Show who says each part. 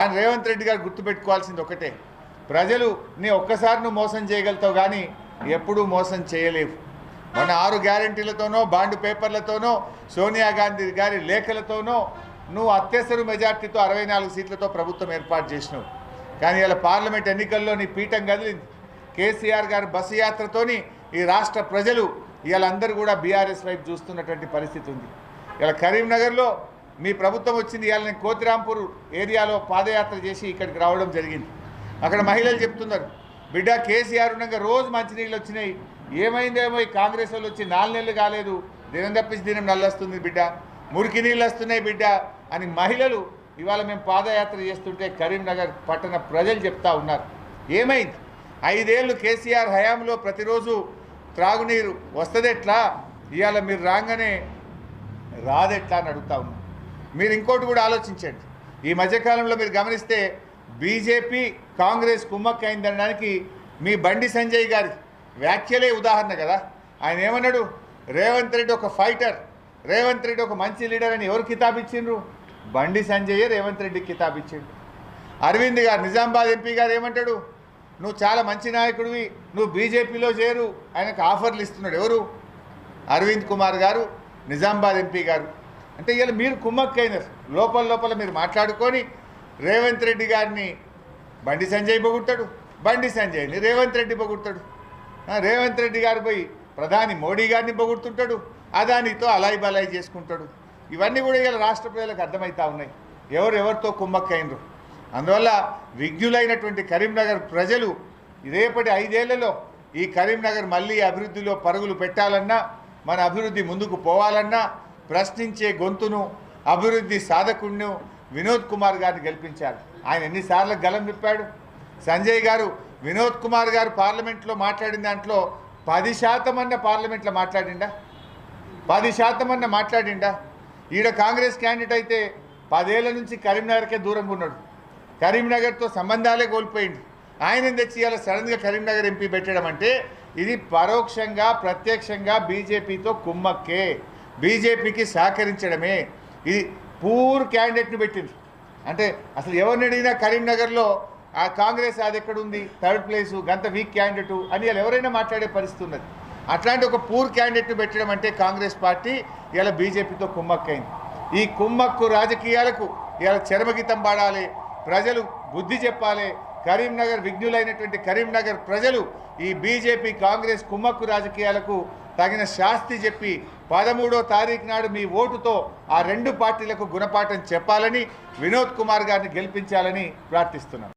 Speaker 1: కానీ రేవంత్ రెడ్డి గారు గుర్తుపెట్టుకోవాల్సింది ఒకటే. ప్రజలు నీ ఒక్కసారి నువ్వు మోసం చేయగలుగుతావు కానీ ఎప్పుడూ మోసం చేయలేవు. మన ఆరు గ్యారంటీలతోనో బాండ్ పేపర్లతోనో సోనియా గాంధీ గారి లేఖలతోనో నువ్వు అత్యవసర మెజార్టీతో అరవై నాలుగు సీట్లతో ప్రభుత్వం ఏర్పాటు చేసినావు. కానీ ఇలా పార్లమెంట్ ఎన్నికల్లో నీ పీఠం కదిలింది. కేసీఆర్ గారి బస్సు యాత్రతోని ఈ రాష్ట్ర ప్రజలు ఇవాళ అందరూ కూడా బీఆర్ఎస్ వైపు చూస్తున్నటువంటి పరిస్థితి ఉంది. ఇలా కరీంనగర్లో మీ ప్రభుత్వం వచ్చింది ఇవాళ నేను కోతిరాంపూర్ ఏరియాలో పాదయాత్ర చేసి ఇక్కడికి రావడం జరిగింది. అక్కడ మహిళలు చెప్తున్నారు బిడ్డ కేసీఆర్ ఉండగా రోజు మంచినీళ్ళు వచ్చినాయి. ఏమైందేమో ఈ కాంగ్రెస్ వాళ్ళు వచ్చి నాలుగు నెలలు కాలేదు. దినం తప్పించి దినం నల్లొస్తుంది బిడ్డ. మురికి నీళ్ళు వస్తున్నాయి బిడ్డ అని మహిళలు ఇవాళ మేము పాదయాత్ర చేస్తుంటే కరీంనగర్ పట్టణ ప్రజలు చెప్తా ఉన్నారు. ఏమైంది? ఐదేళ్ళు కేసీఆర్ హయాంలో ప్రతిరోజు త్రాగునీరు వస్తుందెట్లా? ఇవాళ మీరు రాగానే రాదెట్లా అని అడుగుతా ఉన్నారు. మీరు ఇంకోటి కూడా ఆలోచించండి. ఈ మధ్యకాలంలో మీరు గమనిస్తే బీజేపీ కాంగ్రెస్ కుమ్మక్క అయిందనడానికి మీ బండి సంజయ్ గారి వ్యాఖ్యలే ఉదాహరణ కదా. ఆయన ఏమన్నాడు? రేవంత్ రెడ్డి ఒక ఫైటర్ రేవంత్ రెడ్డి ఒక మంచి లీడర్ అని ఎవరు కితాబిచ్చిండ్రు? బండి సంజయ్ రేవంత్ రెడ్డికి కితాబ్ ఇచ్చిండు అరవింద్ గారు నిజామాబాద్ ఎంపీ గారు ఏమంటాడు? నువ్వు చాలా మంచి నాయకుడివి నువ్వు బీజేపీలో చేరు ఆయనకు ఆఫర్లు ఇస్తున్నాడు ఎవరు? అరవింద్ కుమార్ గారు నిజామాబాద్ ఎంపీ గారు. అంటే ఇవాళ మీరు కుమ్మక్కైనారు లోపల లోపల మీరు మాట్లాడుకొని రేవంత్ రెడ్డి గారిని బండి సంజయ్ పొగుడతాడు బండి సంజయ్ని రేవంత్ రెడ్డి పొగుడతాడు రేవంత్ రెడ్డి గారు పోయి ప్రధాని మోడీ గారిని పొగుడుతుంటాడు అదానితో అలాయి బలాయి చేసుకుంటాడు. ఇవన్నీ కూడా ఇవాళ రాష్ట్ర ప్రజలకు అర్థమవుతా ఉన్నాయి. ఎవరెవరితో కుమ్మక్కైనరు. అందువల్ల విజ్ఞులైనటువంటి కరీంనగర్ ప్రజలు రేపటి ఐదేళ్ళలో ఈ కరీంనగర్ మళ్ళీ అభివృద్ధిలో పరుగులు పెట్టాలన్నా మన అభివృద్ధి ముందుకు పోవాలన్నా ప్రశ్నించే గొంతును అభివృద్ధి సాధకుడిను వినోద్ కుమార్ గారిని గెలిపించారు. ఆయన ఎన్నిసార్లు గలం విప్పాడు? సంజయ్ గారు వినోద్ కుమార్ గారు పార్లమెంట్లో మాట్లాడిన దాంట్లో పది శాతం అన్న పార్లమెంట్లో మాట్లాడిండా? పది శాతం అన్న మాట్లాడిండా? ఈడ కాంగ్రెస్ క్యాండిడేట్ అయితే పదేళ్ళ నుంచి కరీంనగర్కే దూరంగా ఉన్నాడు. కరీంనగర్తో సంబంధాలే కోల్పోయింది. ఆయన తెచ్చి ఇలా సడన్గా కరీంనగర్ ఎంపీ పెట్టడం అంటే ఇది పరోక్షంగా ప్రత్యక్షంగా బీజేపీతో కుమ్మక్కే. బీజేపీకి సహకరించడమే. ఇది పూర్ క్యాండిడేట్ని పెట్టింది. అంటే అసలు ఎవరిని అడిగినా కరీంనగర్లో ఆ కాంగ్రెస్ అది ఎక్కడ ఉంది థర్డ్ ప్లేసు గంత వీక్ క్యాండిడేటు అని వాళ్ళు ఎవరైనా మాట్లాడే పరిస్థితి ఉన్నది. అట్లాంటి ఒక పూర్ క్యాండిడేట్ని పెట్టడం అంటే కాంగ్రెస్ పార్టీ ఇలా బీజేపీతో కుమ్మక్కైంది. ఈ కుమ్మక్కు రాజకీయాలకు ఇలా చరమగీతం పాడాలి ప్రజలు బుద్ధి చెప్పాలి కరీంనగర్ విఘ్నులైనటువంటి కరీంనగర్ ప్రజలు ఈ బీజేపీ కాంగ్రెస్ కుమ్మక్కు రాజకీయాలకు తగిన శాస్తి చెప్పి పదమూడో తారీఖు నాడు మీ ఓటుతో ఆ రెండు పార్టీలకు గుణపాఠం చెప్పాలని వినోద్ కుమార్ గారిని గెలిపించాలని ప్రార్థిస్తున్నాను